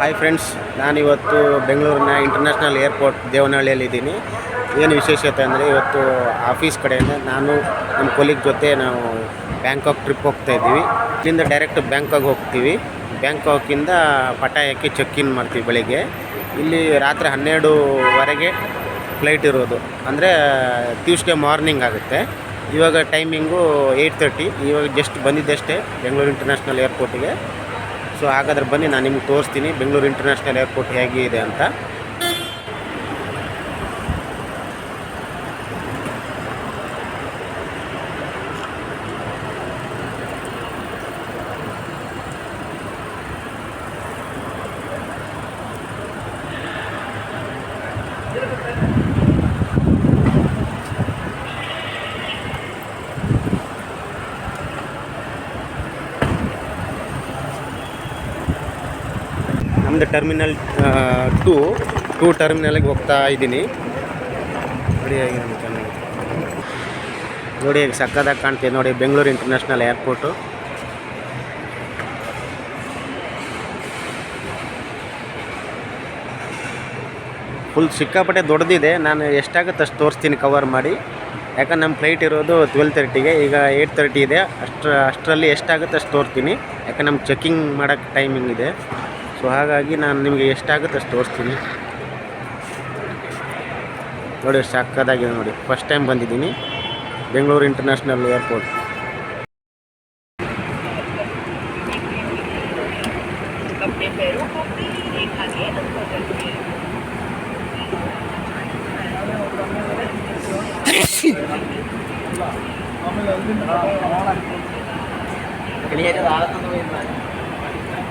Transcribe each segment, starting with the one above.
Hi friends ನಾನಿವತ್ತು ಬೆಂಗಳೂರಿನ international airport ದೇವನಹಳ್ಳಿಯಲ್ಲಿದ್ದೀನಿ. ಏನು ವಿಶೇಷತೆ ಅಂದರೆ ಇವತ್ತು ಆಫೀಸ್ ಕಡೆಯಿಂದ ನಾನು ನಮ್ಮ ಕೊಲೀಗ್ ಜೊತೆ ನಾವು ಬ್ಯಾಂಕಾಕ್ ಟ್ರಿಪ್ ಹೋಗ್ತಾ ಇದ್ದೀವಿ. ಇಲ್ಲಿಂದ ಡೈರೆಕ್ಟ್ ಬ್ಯಾಂಕಾಕ್ ಹೋಗ್ತೀವಿ. ಬ್ಯಾಂಕಾಕಿಂದ ಪಟಾಯಕ್ಕೆ ಚೆಕ್ ಇನ್ ಮಾಡ್ತೀವಿ ಬೆಳಿಗ್ಗೆ. ಇಲ್ಲಿ ರಾತ್ರಿ ಹನ್ನೆರಡುವರೆಗೆ ಫ್ಲೈಟ್ ಇರೋದು. ಅಂದರೆ ಟ್ಯೂಸ್ಡೇ ಮಾರ್ನಿಂಗ್ ಆಗುತ್ತೆ. ಇವಾಗ ಟೈಮಿಂಗು ಏಯ್ಟ್ ತರ್ಟಿ, ಇವಾಗ ಜಸ್ಟ್ ಬಂದಿದ್ದಷ್ಟೇ ಬೆಂಗಳೂರು ಇಂಟರ್ನ್ಯಾಷನಲ್ ಏರ್ಪೋರ್ಟಿಗೆ ಸೊ ಹಾಗಾದ್ರೆ ಬನ್ನಿ ನಾನು ನಿಮ್ಗೆ ತೋರಿಸ್ತೀನಿ. ಬೆಂಗಳೂರು ಇಂಟರ್ನ್ಯಾಷನಲ್ ಏರ್ಪೋರ್ಟ್ ಹೇಗಿದೆ ಅಂತ. ನಮ್ಮದು ಟರ್ಮಿನಲ್ ಟೂ ಟೂ ಟರ್ಮಿನಲ್ಗೆ ಹೋಗ್ತಾ ಇದ್ದೀನಿ. ನೋಡಿ ನಮ್ಗೆ ಚೆನ್ನಾಗಿ ನೋಡಿ ಸಕ್ಕದಾಗ ಕಾಣ್ತಿದೆ. ನೋಡಿ ಬೆಂಗಳೂರು ಇಂಟರ್ನ್ಯಾಷನಲ್ ಏರ್ಪೋರ್ಟು ಫುಲ್ ಸಿಕ್ಕಾಪಟ್ಟೆ ದೊಡ್ಡದಿದೆ. ನಾನು ಎಷ್ಟಾಗುತ್ತೆ ಅಷ್ಟು ತೋರಿಸ್ತೀನಿ ಕವರ್ ಮಾಡಿ. ಯಾಕಂದ್ರೆ ನಮ್ಮ ಫ್ಲೈಟ್ ಇರೋದು ಟ್ವೆಲ್ ತರ್ಟಿಗೆ ಈಗ ಏಯ್ಟ್ ತರ್ಟಿ ಇದೆ. ಅಷ್ಟು ಅಷ್ಟರಲ್ಲಿ ಎಷ್ಟಾಗುತ್ತೆ ಅಷ್ಟು ತೋರಿಸ್ತೀನಿ. ಯಾಕಂದ್ರೆ ನಮ್ಮ ಚೆಕ್ಕಿಂಗ್ ಮಾಡೋಕ್ಕೆ ಟೈಮಿಂಗ್ ಇದೆ. ಸೊ ಹಾಗಾಗಿ ನಾನು ನಿಮಗೆ ಎಷ್ಟಾಗುತ್ತೆ ಅಷ್ಟು ತೋರಿಸ್ತೀನಿ. ನೋಡಿ ಸಕ್ಕದಾಗಿದೆ ನೋಡಿ. ಫಸ್ಟ್ ಟೈಮ್ ಬಂದಿದ್ದೀನಿ. ಬೆಂಗಳೂರು ಇಂಟರ್ನ್ಯಾಷನಲ್ ಏರ್ಪೋರ್ಟ್ ಆಮೇಲೆ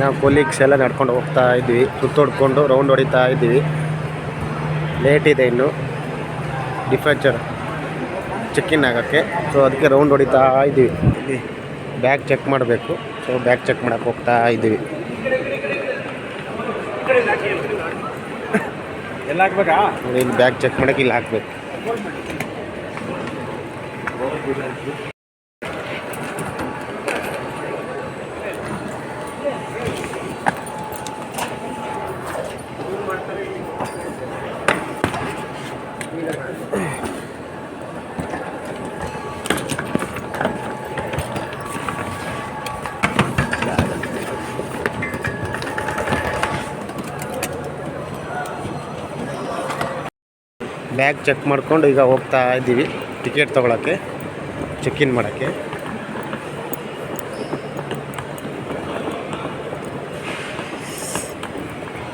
ನಾವು ಕೊಲೀಗ್ಸ್ ಎಲ್ಲ ನಡ್ಕೊಂಡು ಹೋಗ್ತಾ ಇದ್ವಿ ಸುತ್ತೋಡ್ಕೊಂಡು ರೌಂಡ್ ಹೊಡಿತಾ ಇದ್ದೀವಿ ಲೇಟ್ ಇದೆ ಇನ್ನು. ಡಿಫೆಕ್ಚರ್ ಚೆಕ್ ಇನ್ ಆಗೋಕ್ಕೆ. ಸೊ ಅದಕ್ಕೆ ರೌಂಡ್ ಹೊಡಿತಾ ಇದ್ದೀವಿ ಇಲ್ಲಿ ಬ್ಯಾಗ್ ಚೆಕ್ ಮಾಡಬೇಕು. ಸೊ ಬ್ಯಾಗ್ ಚೆಕ್ ಮಾಡೋಕ್ಕೆ ಹೋಗ್ತಾ ಇದ್ದೀವಿ ಎಲ್ಲ ಹಾಕ್ಬೇಕಾ? ಇಲ್ಲಿ ಬ್ಯಾಗ್ ಚೆಕ್ ಮಾಡೋಕ್ಕೆ ಇಲ್ಲಿ ಹಾಕಬೇಕು. ಬ್ಯಾಗ್ ಚೆಕ್ ಮಾಡಿಕೊಂಡು ಈಗ ಹೋಗ್ತಾ ಇದ್ದೀವಿ. ಟಿಕೆಟ್ ತೊಗೊಳಕ್ಕೆ ಚೆಕ್ ಇನ್ ಮಾಡೋಕ್ಕೆ.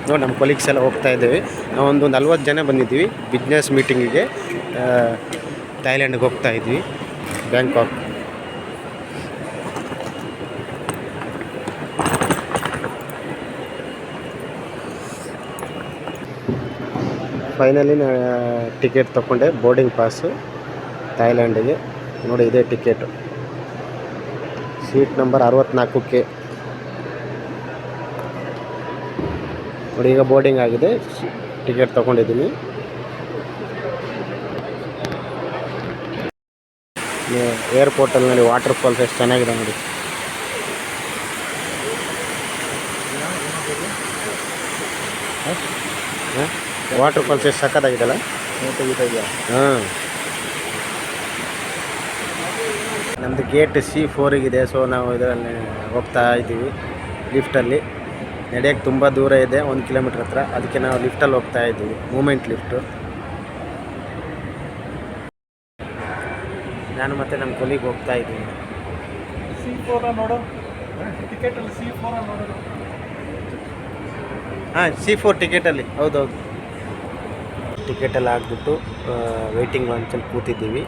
ನೋಡಿ, ನಮ್ಮ ಕೊಲೀಗ್ಸ್ ಎಲ್ಲ ಹೋಗ್ತಾ ಇದ್ದೀವಿ. ನಾವೊಂದು ನಲ್ವತ್ತು ಜನ ಬಂದಿದ್ದೀವಿ. ಬಿಸ್ನೆಸ್ ಮೀಟಿಂಗಿಗೆ ಥೈಲ್ಯಾಂಡ್ಗೆ ಹೋಗ್ತಾ ಇದ್ವಿ ಬ್ಯಾಂಕಾಕ್ ಫೈನಲಿ ನಾ ಟಿಕೆಟ್ ತೊಗೊಂಡೆ ಬೋರ್ಡಿಂಗ್ ಪಾಸು ಥಾಯ್ಲ್ಯಾಂಡಿಗೆ ನೋಡಿ, ಇದೇ ಟಿಕೆಟು ಸೀಟ್ ನಂಬರ್ ಅರವತ್ನಾಲ್ಕು ಕೆ ನೋಡಿ, ಈಗ ಬೋರ್ಡಿಂಗ್ ಆಗಿದೆ. ಟಿಕೆಟ್ ತೊಗೊಂಡಿದ್ದೀನಿ ಏರ್ಪೋರ್ಟಲ್ಲಿ ನೋಡಿ ವಾಟರ್ ಫಾಲ್ಸ್ ಎಷ್ಟು ಚೆನ್ನಾಗಿದೆ ನೋಡಿ. ವಾಟರ್ ಫಾಲ್ಸ್ ಎಷ್ಟು ಸಕ್ಕತ್ತಾಗಿದೆಲ್ಲ ಹಾಂ ನಮ್ಮದು ಗೇಟ್ ಸಿ ಫೋರಿಗಿದೆ ಸೊ ನಾವು ಇದರಲ್ಲಿ ಹೋಗ್ತಾ ಇದ್ದೀವಿ ಲಿಫ್ಟಲ್ಲಿ ನಡೆಯೋಕ್ಕೆ ತುಂಬ ದೂರ ಇದೆ ಒಂದು ಕಿಲೋಮೀಟ್ರ್ ಹತ್ರ. ಅದಕ್ಕೆ ನಾವು ಲಿಫ್ಟಲ್ಲಿ ಹೋಗ್ತಾ ಇದ್ದೀವಿ ಮೂಮೆಂಟ್ ಲಿಫ್ಟು ನಾನು ಮತ್ತೆ ನಮ್ಮ ಕೊಲಿಗೆ ಹೋಗ್ತಾ ಇದ್ದೀನಿ ಸಿ ಫೋರ ನೋಡು. ಟಿಕೆಟಲ್ಲಿ ಸಿ ಫೋರ ನೋಡು. ಹಾಂ ಸಿ ಫೋರ್ ಟಿಕೆಟಲ್ಲಿ ಹೌದೌದು. ಟಿಕೆಟೆಲ್ಲ ಹಾಕ್ಬಿಟ್ಟು ವೆಯ್ಟಿಂಗ್ ಲಾಂಚಲ್ಲಿ ಕೂತಿದ್ದೀವಿ.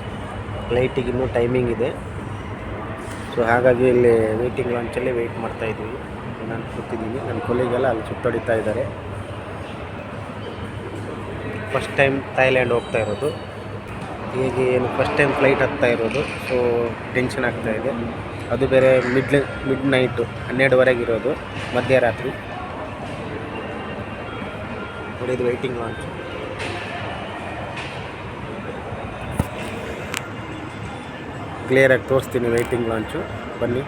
ಫ್ಲೈಟಿಗೆ ಇನ್ನೂ ಟೈಮಿಂಗ್ ಇದೆ. ಸೊ ಹಾಗಾಗಿ ಇಲ್ಲಿ ವೆಯ್ಟಿಂಗ್ ಲಾಂಚಲ್ಲಿ ವೆಯ್ಟ್ ಮಾಡ್ತಾ ಇದ್ದೀವಿ. ನಾನು ಕೂತಿದ್ದೀನಿ. ನನ್ನ ಕೊಲಿಗೆಲ್ಲ ಅಲ್ಲಿ ಸುತ್ತೊಡಿತಾ ಇದ್ದಾರೆ. ಫಸ್ಟ್ ಟೈಮ್ ಥೈಲ್ಯಾಂಡ್ ಹೋಗ್ತಾ ಇರೋದು. ಹೀಗೆ ಏನು ಫಸ್ಟ್ ಟೈಮ್ ಫ್ಲೈಟ್ ಹತ್ತಾ ಇರೋದು. ಸೊ ಟೆನ್ಷನ್ ಆಗ್ತಾ ಇದೆ. ಅದು ಬೇರೆ ಮಿಡ್ ಮಿಡ್ ನೈಟು ಹನ್ನೆರಡುವರೆಗೆ ಇರೋದು. ಮಧ್ಯರಾತ್ರಿ. ನೋಡಿದ್ದು ವೆಯ್ಟಿಂಗ್ ಲಾಂಚ್ ಕ್ಲಿಯರಾಗಿ ತೋರಿಸ್ತೀನಿ ವೆಯ್ಟಿಂಗ್ ಲಾಂಚು ಬನ್ನಿ.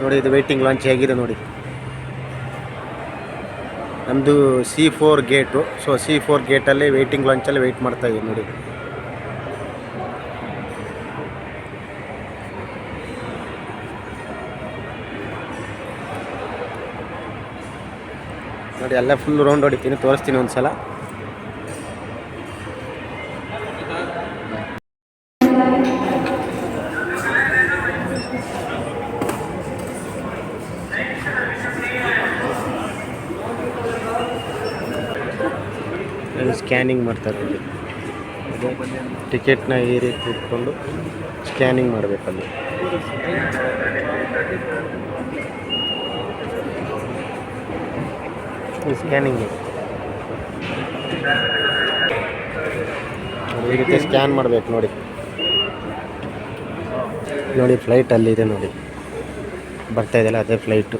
ನೋಡಿ, ಇದು ವೆಯ್ಟಿಂಗ್ ಲಾಂಚ್ ಹೇಗಿದೆ ನೋಡಿ. ನಮ್ಮದು C four gate so C four ಗೇಟಲ್ಲಿ waiting ಲಾಂಚಲ್ಲಿ ವೆಯ್ಟ್ ಮಾಡ್ತಾ ಇದ್ದೀವಿ ನೋಡಿ. ನೋಡಿ ಎಲ್ಲ ಫುಲ್ ರೌಂಡ್ ಹೊಡಿತೀನಿ, ತೋರಿಸ್ತೀನಿ ಒಂದು ಸಲ ಸ್ಕ್ಯಾನಿಂಗ್ ಮಾಡ್ತಾರೆ. ಇಲ್ಲಿ ಟಿಕೆಟ್ನ ಈ ರೀತಿ ಇಟ್ಕೊಂಡು ಸ್ಕ್ಯಾನಿಂಗ್ ಮಾಡಬೇಕಲ್ಲಿ. ಸ್ಕ್ಯಾನಿಂಗ್ ಈ ರೀತಿ ಸ್ಕ್ಯಾನ್ ಮಾಡಬೇಕು ನೋಡಿ. ನೋಡಿ ಫ್ಲೈಟ್ ಅಲ್ಲಿದೆ ನೋಡಿ. ಬರ್ತಾ ಇದೆಯಲ್ಲ ಅದೇ ಫ್ಲೈಟು.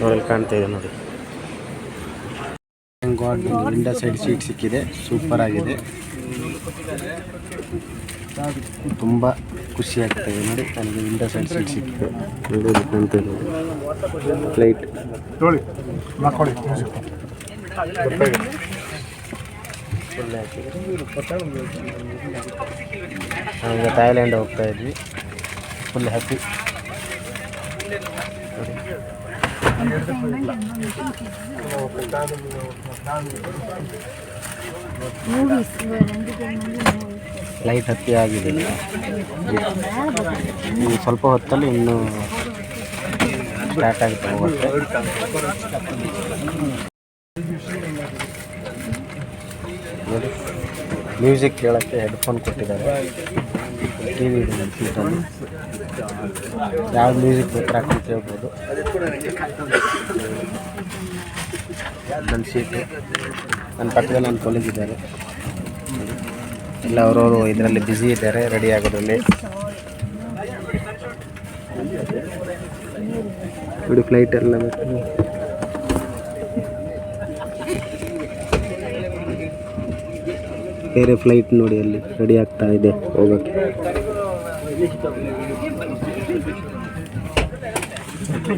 ನೋಡಲ್ಲಿ ಕಾಣ್ತಾ ಇದೆ ನೋಡಿ. ಗಾಡ್ ವಿಂಡೋ ಸೈಡ್ ಸೀಟ್ ಸಿಕ್ಕಿದೆ. ಸೂಪರ್ ಆಗಿದೆ. ತುಂಬ ಖುಷಿ ಆಗ್ತಾ ಇದೆ ನೋಡಿ ನನಗೆ ವಿಂಡೋ ಸೈಡ್ ಸೀಟ್ ಸಿಕ್ಕಿದೆ. ನೋಡಿ ಫ್ಲೈಟ್ ನಾವೀಗ ಥಾಯ್ಲ್ಯಾಂಡ್ ಹೋಗ್ತಾ ಇದ್ವಿ. ಫುಲ್ ಹ್ಯಾಪಿ ಫ್ಲೈಟ್ ಹತ್ತಿ ಆಗಿದೆ. ಸ್ವಲ್ಪ ಹೊತ್ತಲ್ಲಿ ಇನ್ನು ಸ್ಟಾರ್ಟ್ ಆಗುತ್ತೆ ಮ್ಯೂಸಿಕ್ ಕೇಳೋಕ್ಕೆ ಹೆಡ್ಫೋನ್ ಕೊಟ್ಟಿದ್ದಾರೆ. ಟಿ ವಿ ಯಾವ ಮ್ಯೂಸಿಕ್ ಬೇಕಾದ್ರೆ ಅಂತ ಕೇಳ್ಬೋದು. ನನ್ನ ಸೀಟು ನನ್ನ ಪಕ್ಕದಲ್ಲಿ ನನ್ನ ಕಾಲೇಜಿದ್ದಾರೆ ಇಲ್ಲ ಅವರವರು ಇದರಲ್ಲಿ ಬ್ಯುಸಿ ಇದ್ದಾರೆ ರೆಡಿ ಆಗೋದ್ರಲ್ಲಿ. ನೋಡಿ ಫ್ಲೈಟ್ ಎಲ್ಲ ಬೇರೆ ಫ್ಲೈಟ್ ನೋಡಿ ಅಲ್ಲಿ ರೆಡಿ ಆಗ್ತಾ ಇದೆ ಹೋಗೋಕ್ಕೆ. ท่าน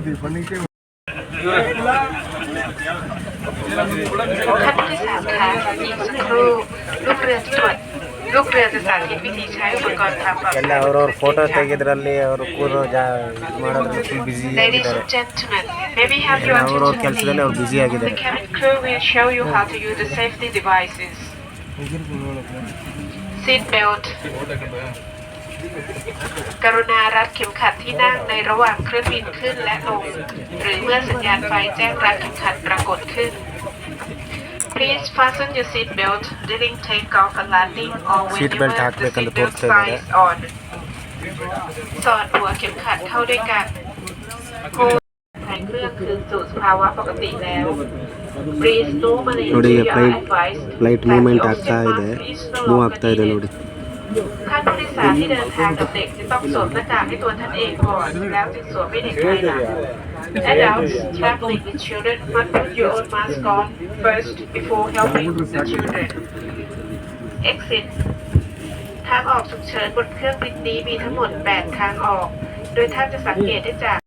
ผู้โดยสารคะอีกสักครู่ลูกเรือจะตรวจลูกเรือจะสาธิตวิธีใช้อุปกรณ์ทางปลอด ಎಲ್ಲ ಅವ್ರವ್ರ ಫೋಟೋ ತೆಗೆದ್ರಲ್ಲಿ ಅವರು ಕೂರೋ ಜಾ ಇದ್ ಮಾಡೋದ್ರಲ್ಲಿ ಫುಲ್ ಬ್ಯುಸಿ Ladies ಆಗಿದ್ದಾರೆ and gentlemen, may we have your ಅವ್ರವ್ರ attention ಕೆಲಸದಲ್ಲಿ ಅವ್ರು ಬ್ಯುಸಿ The ಆಗಿದ್ದಾರೆ cabin crew will show you how to use the safety devices. Seat belt กรุณารัดเข็มขัดที่นั่งในระหว่างเครื่องบินขึ้นและลง หรือเมื่อสัญญาณไฟแจ้งรัดเข็มขัดปรากฏขึ้น Please fasten your seat belt during takeoff and landing or Seat whenever belt the ಹಾಕ್ಬೇಕಂತ seat belt ತೋರಿಸ್ತಾ sign ಇದ್ದಾರೆ. is on. สอดหัวเข็มขัดเข้าด้วยกันโค้ดแผนเครื่องคืนสู่สภาวะปกติแล้ว Breeze normally ನೋಡಿ into your flight advice flight that movement the ಆಗ್ತಾ oxygen ಇದೆ mask is no move longer ಆಗ್ತಾ ಇದೆ needed. ನೋಡಿ ท่ านผู้โดยสารที่เดินทางกับเด็กจะต้องสวมหน้ากากให้ตัวท่านเองก่อน แล้วจึงสวมให้เด็กภายหลัง Adults traveling with children must put your own mask on first before helping the children. Exit ทางออกฉุกเฉินบนเครื่องบินนี้มีทั้งหมด 8 ทางออก โดยท่านจะสังเกตได้จาก